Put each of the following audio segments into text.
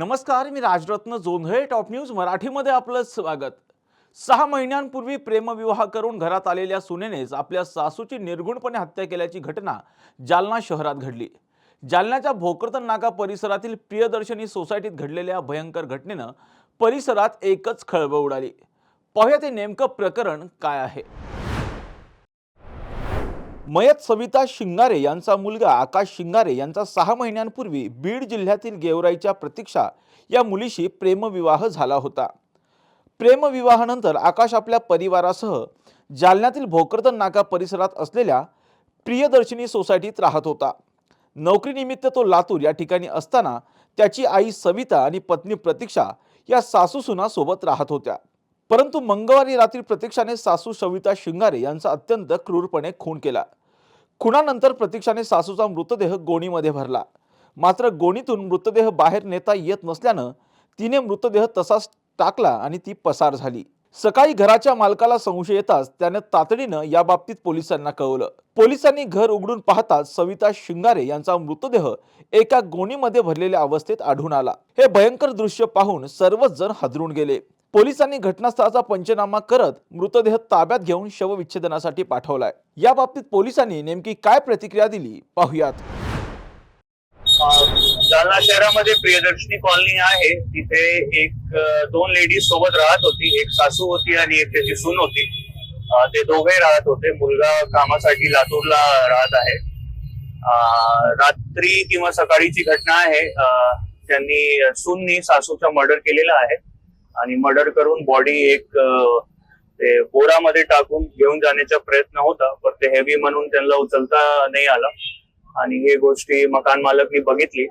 नमस्कार मी Rajratna Jondhale top news मराठीमध्ये आपलं स्वागत. सहा महिन्यांपूर्वी प्रेमविवाह करून घरात आलेल्या सुनेनेच आपल्या सासूची निर्गुणपणे हत्या केल्याची घटना जालना शहरात घडली. जालन्याच्या भोकरतन नाका परिसरातील प्रियदर्शनी सोसायटीत घडलेल्या भयंकर घटनेनं परिसरात एकच खळबळ उडाली. पाहूया ते नेमकं प्रकरण काय आहे. मयत सविता शिंगारे यांचा मुलगा आकाश शिंगारे यांचा सहा महिन्यांपूर्वी बीड जिल्ह्यातील गेवराईच्या प्रतीक्षा या मुलीशी प्रेमविवाह झाला होता. प्रेमविवाहानंतर आकाश आपल्या परिवारासह जालन्यातील भोकरदन नाका परिसरात असलेल्या प्रियदर्शिनी सोसायटीत राहत होता. नोकरीनिमित्त तो लातूर या ठिकाणी असताना त्याची आई सविता आणि पत्नी प्रतीक्षा या सासू सुनासोबत राहत होत्या. परंतु मंगळवारी रात्री प्रतीक्षाने सासू सविता शिंगारे यांचा अत्यंत क्रूरपणे खून केला. खुनानंतर प्रतीक्षाने सासूचा मृतदेह गोणीमध्ये भरला. मात्र गोणीतून मृतदेह बाहेर नेता येत नसल्यानं तिने मृतदेह तसाच टाकला आणि ती पसार झाली. सकाळी घराच्या मालकाला संशय येताच त्याने तातडीनं या बाबतीत पोलिसांना कळवलं. पोलिसांनी घर उघडून पाहताच सविता शिंगारे यांचा मृतदेह एका गोणीमध्ये भरलेल्या अवस्थेत आढळून आला. हे भयंकर दृश्य पाहून सर्वच जण हादरून गेले. पोलिसांनी घटनास्थळाचा पंचनामा करत मृतदेह ताब्यात घेऊन शवविच्छेदनासाठी पाठवलाय. या बाबतीत पोलिसांनी नेमकी काय प्रतिक्रिया दिली? पाहुयात. जालना शहरामध्ये प्रियदर्शनी कॉलनी आहे. तिथे एक दोन लेडीज सोबत राहत होती. एक सासू होती आणि एक त्याची सून होती. ते दोघे राहत होते. मुलगा कामासाठी लातूरला राहत आहे. रात्री किंवा सकाळीची घटना आहे. त्यांनी सूननी सासूचा मर्डर केलेला आहे. आणि मर्डर करून बॉडी एक ते बोरामध्ये टाकून घेऊन जाण्याचा प्रयत्न होता पण ते हेवी म्हणून त्यांना उचलता नाही आला. आणि हे गोष्टी मकान मालकनी बघितली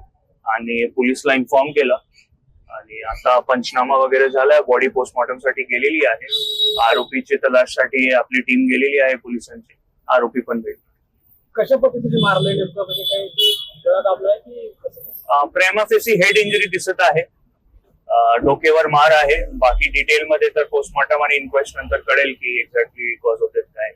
आणि पोलिसला इन्फॉर्म केलं. आणि आता पंचनामा वगैरे झालाय बॉडी पोस्टमॉर्टमसाठी गेलेली आहे. आरोपीची तलाशसाठी आपली टीम गेलेली आहे पोलिसांची. आरोपी पण भेट कशा पद्धतीने मारलंय नेमकं? म्हणजे काही प्रेमाफेसी हेड इंजुरी दिसत आहे. डोकेवर मार आहे. बाकी डिटेल मध्ये तर पोस्टमॉर्टम आणि इन्क्वेस्ट नंतर कळेल की एक्झॅक्टली कॉज होते काय.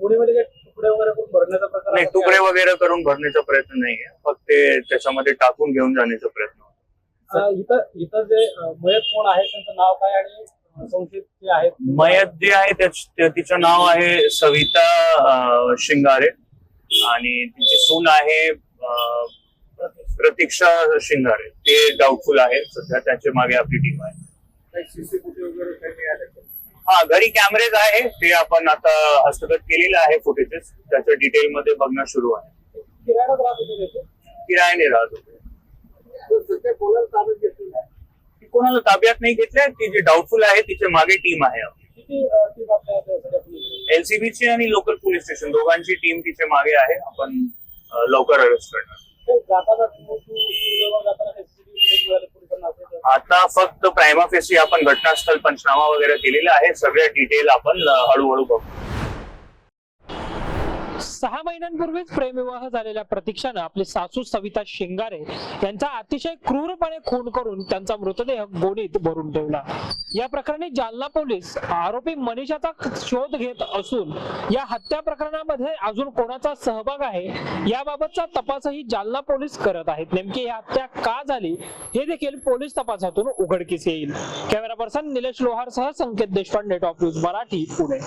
पुणेमध्ये काही तुकडे वगैरे करून भरण्याचा प्रकार नाही आहे? तुकडे वगैरे करून भरण्याचा प्रयत्न नाहीये. फक्त ते त्याच्यामध्ये टाकून घेऊन जाण्याचा प्रयत्न होता. अं, इथं इथं जे अं, मयत कोण आहे त्यांचं नाव काय आणि संशयित जे आहेत मयत जे आहे त्याच- तिचं नाव आहे सविता अं, शिंगारे. आणि तिची सून आहे अं, प्रतीक्षा शिंगारे. ते डाऊटफुल आहे सध्या त्याच्यामागे आपली टीम आहे? हा घरी कॅमेरेज आहे. ते आपण आता हस्तगत केलेलं आहे फुटेजेस त्याच्या डिटेल मध्ये बघणं सुरू आहे. किरायाने राहत होते. कोणाला ताब्यात नाही? घेतलंय. ती जी डाऊटफुल आहे तिच्यामागे टीम आहे? एलसीबीची आणि लोकल पोलीस स्टेशन दोघांची टीम तिच्यामागे आहे. आपण लवकर अरेस्ट करणार ते जाताना तू- तू- तू जेव्हा जाताना सीसीटीव्ही फुटेज मिळाले पोलिसांना असेल तर आता फक्त प्रायमाफेसी आपण घटनास्थळ पंचनामा वगैरे केलेला आहे. सगळ्या डिटेल आपण हळूहळू बघू. सहा महिन्यांपूर्वीच प्रेमविवाह झालेल्या प्रतीक्षानं आपली सासू सविता शिंगारे यांचा अतिशय क्रूरपणे खून करून त्यांचा मृतदेह गोणीत भरून ठेवला. या प्रकरणी जालना पोलीस आरोपी मनीषाचा शोध घेत असून या हत्या प्रकरणामध्ये अजून कोणाचा सहभाग आहे याबाबतचा तपासही जालना पोलीस करत आहेत. नेमकी ही हत्या का झाली हे देखील पोलीस तपासातून उघडकीस येईल. कॅमेरा पर्सन निलेश लोहारसह संकेत देशपांडे टॉप न्यूज मराठी पुणे.